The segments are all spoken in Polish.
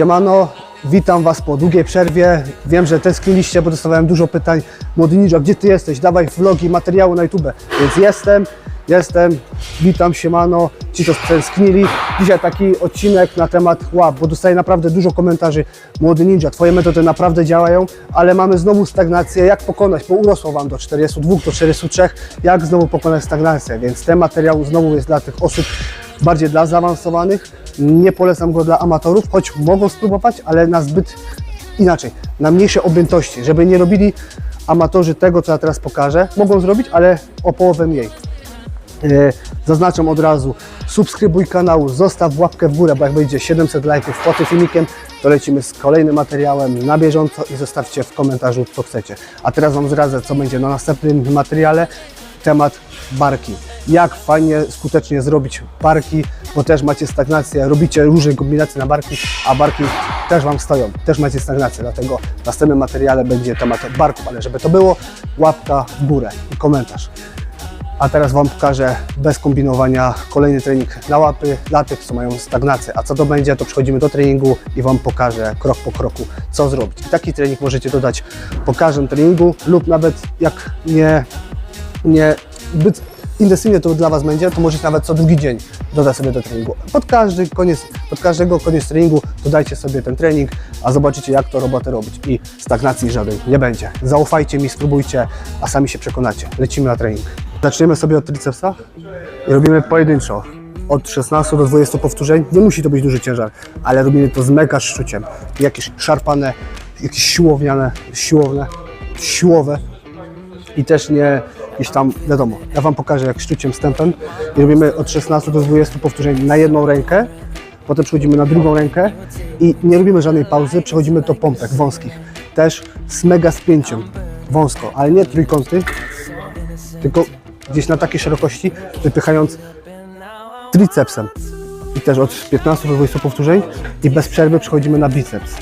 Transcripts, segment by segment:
Siemano, witam Was po długiej przerwie. Wiem, że tęskniliście, bo dostawałem dużo pytań. Młody Ninja, gdzie Ty jesteś? Dawaj vlogi, materiały na YouTube. Więc jestem, jestem, witam, siemano. Ci, co tęsknili. Dzisiaj taki odcinek na temat łap, bo dostaję naprawdę dużo komentarzy. Młody Ninja, Twoje metody naprawdę działają, ale mamy znowu stagnację. Jak pokonać? Bo urosło Wam do 42, do 43. Jak znowu pokonać stagnację? Więc ten materiał znowu jest dla tych osób, bardziej dla zaawansowanych. Nie polecam go dla amatorów, choć mogą spróbować, ale na zbyt inaczej, na mniejsze objętości, żeby nie robili amatorzy tego, co ja teraz pokażę. Mogą zrobić, ale o połowę mniej. E, Zaznaczam od razu, subskrybuj kanał, zostaw łapkę w górę, bo jak będzie 700 lajków pod tym filmikiem, to lecimy z kolejnym materiałem na bieżąco i zostawcie w komentarzu, co chcecie. A teraz Wam zdradzę, co będzie na następnym materiale. Temat barki. Jak fajnie, skutecznie zrobić barki, bo też macie stagnację, robicie różne kombinacje na barki, a barki też Wam stoją, też macie stagnację, dlatego w następnym materiale będzie temat barków, ale żeby to było, łapka w górę i komentarz. A teraz Wam pokażę bez kombinowania kolejny trening na łapy dla tych, co mają stagnację. A co to będzie, to przechodzimy do treningu i Wam pokażę krok po kroku, co zrobić. I taki trening możecie dodać po każdym treningu lub nawet jak nie, nie intensywnie to dla Was będzie, to możecie nawet co drugi dzień dodać sobie do treningu. Pod, każdy koniec, pod każdego koniec treningu dodajcie sobie ten trening, a zobaczycie jak to robotę robić i stagnacji żadnej nie będzie. Zaufajcie mi, spróbujcie, a sami się przekonacie. Lecimy na trening. Zaczniemy sobie od tricepsa i robimy pojedynczo. Od 16 do 20 powtórzeń. Nie musi to być duży ciężar, ale robimy to z mega szczuciem. Jakieś szarpane, jakieś siłowniane, siłowne, siłowe i też nie jakieś tam, wiadomo, ja Wam pokażę jak szczuciem stępem i robimy od 16 do 20 powtórzeń na jedną rękę, potem przechodzimy na drugą rękę i nie robimy żadnej pauzy, przechodzimy do pompek wąskich, też z mega spięciem, wąsko, ale nie trójkąty, tylko gdzieś na takiej szerokości, wypychając tricepsem i też od 15 do 20 powtórzeń i bez przerwy przechodzimy na biceps.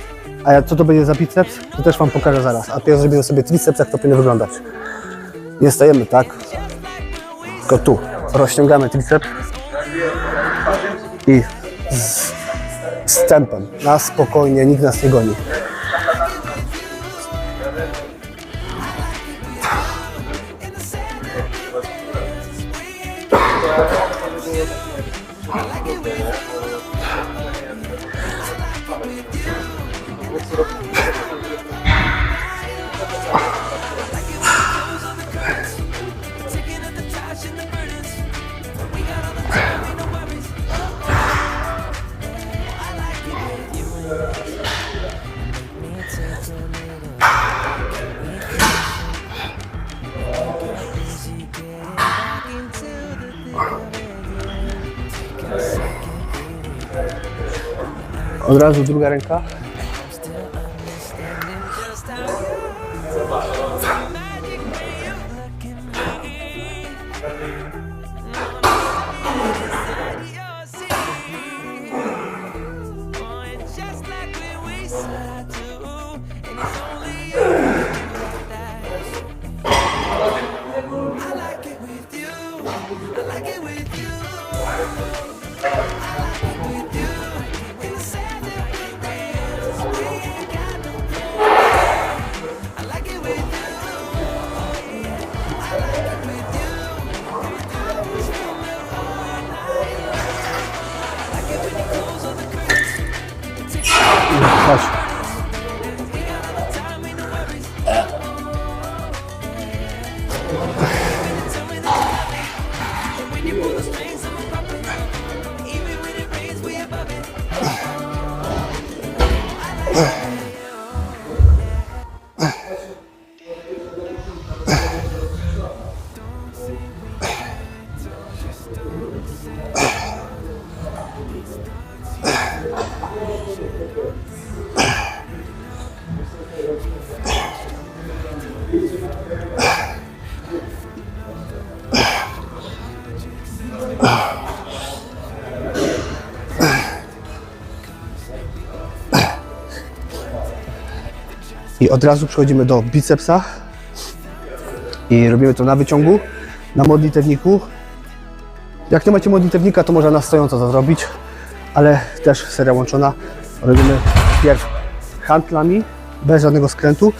A co to będzie za biceps, to też Wam pokażę zaraz, a teraz zrobimy sobie triceps, jak to powinno wyglądać. Nie stajemy tak, tylko tu. Rozciągamy triceps i z, z tempem, na spokojnie, nikt nas nie goni. Od razu druga I od razu przechodzimy do bicepsa i robimy to na wyciągu, na modlitewniku. Jak nie macie modlitewnika, to można na stojąco to zrobić, ale też seria łączona. Robimy pierw handlami, bez żadnego skrętu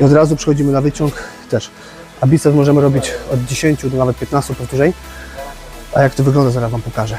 i od razu przechodzimy na wyciąg też. A biceps możemy robić od 10 do nawet 15 powtórzeń. A jak to wygląda, zaraz Wam pokażę.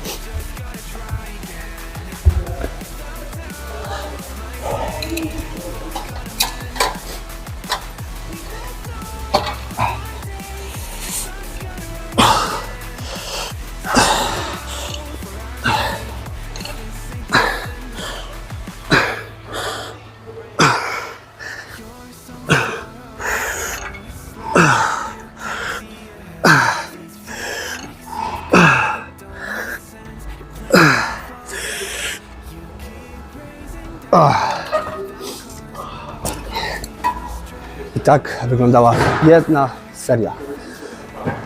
I tak wyglądała jedna seria.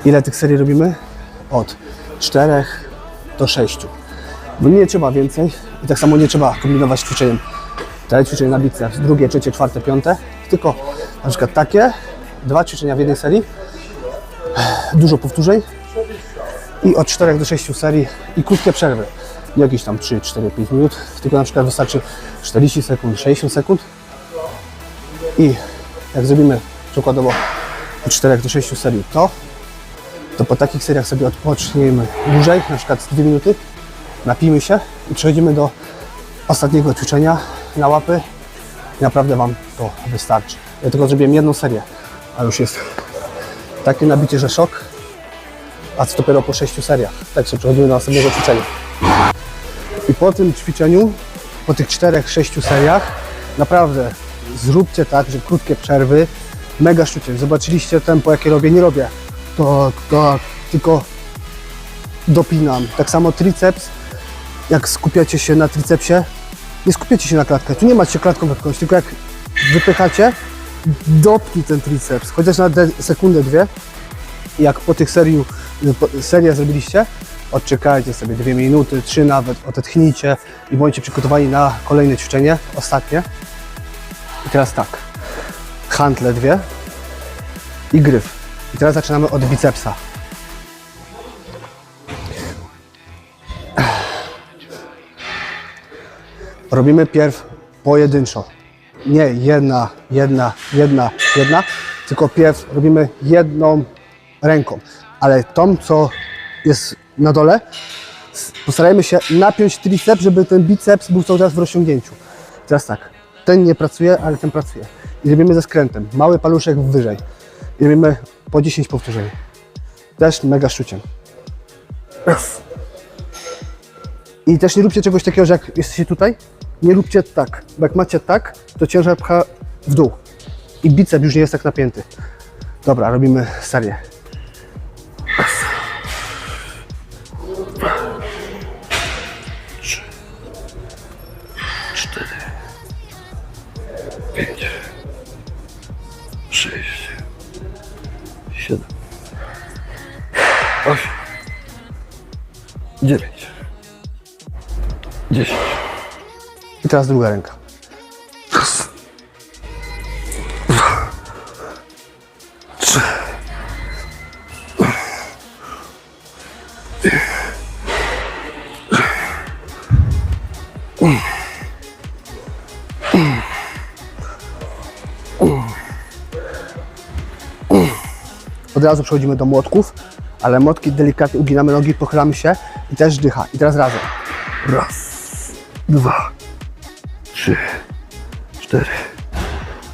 Ile tych serii robimy? Od 4 do 6. Bo nie trzeba więcej i tak samo nie trzeba kombinować ćwiczeniem. Te ćwiczenie na biceps, drugie, trzecie, czwarte, piąte, tylko na przykład takie, dwa ćwiczenia w jednej serii, dużo powtórzeń i od 4 do 6 serii i krótkie przerwy. Nie jakieś tam 3, 4, 5 minut, tylko na przykład wystarczy 40 sekund, 60 sekund i jak zrobimy przykładowo od 4 do 6 serii to, to po takich seriach sobie odpoczniemy dłużej, na przykład 2 minuty, napijmy się i przechodzimy do ostatniego ćwiczenia na łapy naprawdę Wam to wystarczy. Ja tylko zrobiłem jedną serię, a już jest takie nabicie, że szok, a co dopiero po 6 seriach. Także przechodzimy do następnego ćwiczenia. I po tym ćwiczeniu, po tych 4-6 seriach, naprawdę zróbcie tak, że krótkie przerwy, mega sztucznie. Zobaczyliście tempo, jakie robię, nie robię tak, tak, tylko dopinam. Tak samo triceps, jak skupiacie się na tricepsie, nie skupiacie się na klatkę. Tu nie macie klatką wepchnąć, tylko jak wypychacie, dopnij ten triceps, chociaż na sekundę, dwie. Jak po tych serii, po, serię zrobiliście, odczekajcie sobie dwie minuty, trzy nawet, odetchnijcie i bądźcie przygotowani na kolejne ćwiczenie, ostatnie. I teraz tak, hantle dwie i gryf. I teraz zaczynamy od bicepsa. Robimy pierw pojedynczo. Nie jedna, jedna, jedna, jedna, tylko pierw robimy jedną ręką. Ale tą, co jest na dole, postarajmy się napiąć triceps, żeby ten biceps był cały czas w rozciągnięciu. Teraz tak, ten nie pracuje, ale ten pracuje. I robimy ze skrętem. Mały paluszek wyżej. I robimy po 10 powtórzeń. Też mega szczuciem. I też nie róbcie czegoś takiego, że jak jesteście tutaj, nie róbcie tak. Bo jak macie tak, to ciężar pcha w dół. I bicep już nie jest tak napięty. Dobra, robimy serię. Teraz druga ręka. Od razu przechodzimy do młotków, ale młotki delikatnie uginamy nogi, pochylamy się i też dycha. I teraz razem. Raz, dwa, trzy, cztery,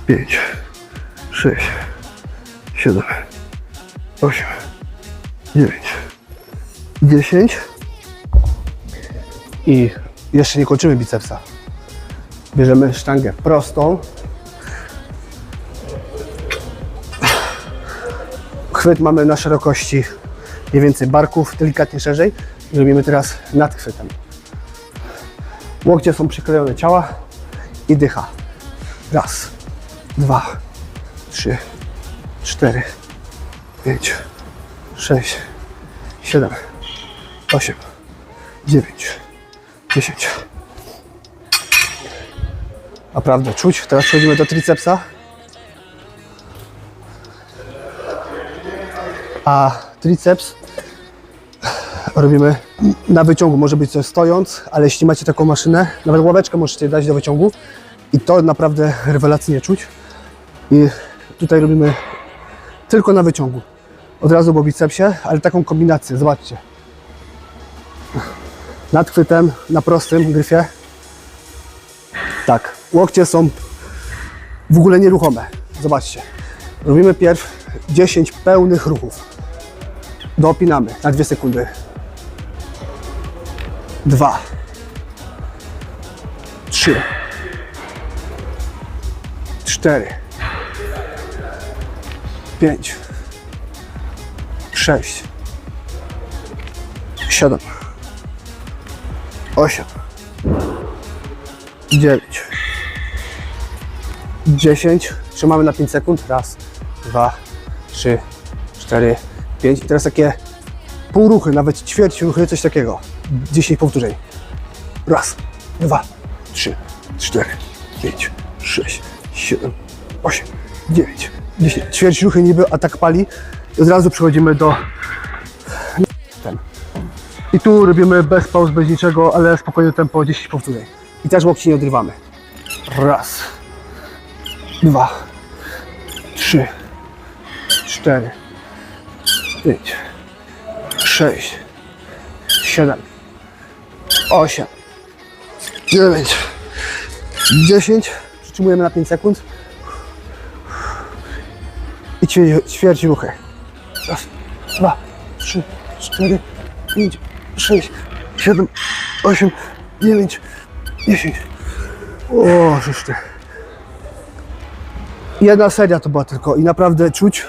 pięć, sześć, siedem, osiem, dziewięć, dziesięć i jeszcze nie kończymy bicepsa. Bierzemy sztangę prostą. Chwyt mamy na szerokości mniej więcej barków, delikatnie szerzej. Robimy teraz nad chwytem. Łokcie są przyklejone ciała, i dycha. Raz, dwa, trzy, cztery, pięć, sześć, siedem, osiem, dziewięć, dziesięć. Naprawdę czuć. Teraz przechodzimy do tricepsa. A triceps robimy na wyciągu. Może być to stojąc, ale jeśli macie taką maszynę, nawet ławeczkę możecie dać do wyciągu i to naprawdę rewelacyjnie czuć. I tutaj robimy tylko na wyciągu. Od razu po bicepsie, ale taką kombinację, zobaczcie. Nad chwytem, na prostym gryfie. Tak, łokcie są w ogóle nieruchome. Zobaczcie. Robimy pierw 10 pełnych ruchów. Dopinamy na 2 sekundy. Dwa. Trzy. Cztery. Pięć. Sześć. Siedem. Osiem. Dziewięć. Dziesięć. Trzymamy na 5 sekund. Raz, dwa, trzy, cztery, pięć. I teraz takie pół ruchy, nawet ćwierć ruchy, coś takiego. 10 powtórzeń. Raz, dwa, trzy, cztery, pięć, sześć, siedem, osiem, dziewięć, dziesięć. Ćwierć ruchy niby, a tak pali. I od razu przechodzimy do ten. I tu robimy bez pauz, bez niczego, ale spokojne tempo 10 powtórzeń. I też łokci nie odrywamy. Raz, dwa, trzy, cztery, pięć, sześć, siedem, osiem, dziewięć, dziesięć. Przytrzymujemy na 5 sekund. I ćwierć, ruchy. Raz, dwa, trzy, cztery, pięć, sześć, siedem, osiem, dziewięć, dziesięć. O, żeż ty. Jedna seria to była tylko i naprawdę czuć.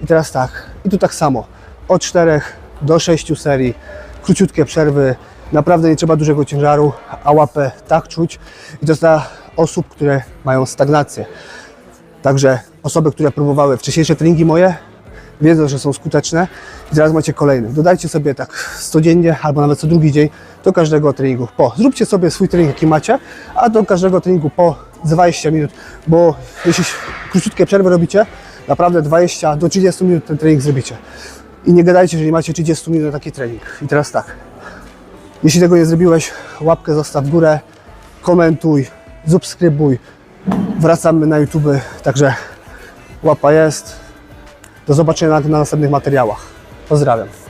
I teraz tak, i tu tak samo. Od 4 do 6 serii, króciutkie przerwy, naprawdę nie trzeba dużego ciężaru, a łapę tak czuć. I to jest dla osób, które mają stagnację. Także osoby, które próbowały wcześniejsze treningi moje, wiedzą, że są skuteczne i teraz macie kolejny. Dodajcie sobie tak codziennie albo nawet co drugi dzień do każdego treningu po. Zróbcie sobie swój trening, jaki macie, a do każdego treningu po 20 minut, bo jeśli króciutkie przerwy robicie, naprawdę 20 do 30 minut ten trening zrobicie. I nie gadajcie, że nie macie 30 minut na taki trening. I teraz tak, jeśli tego nie zrobiłeś, łapkę zostaw w górę, komentuj, subskrybuj. Wracamy na YouTube, także łapa jest. Do zobaczenia na, na następnych materiałach. Pozdrawiam.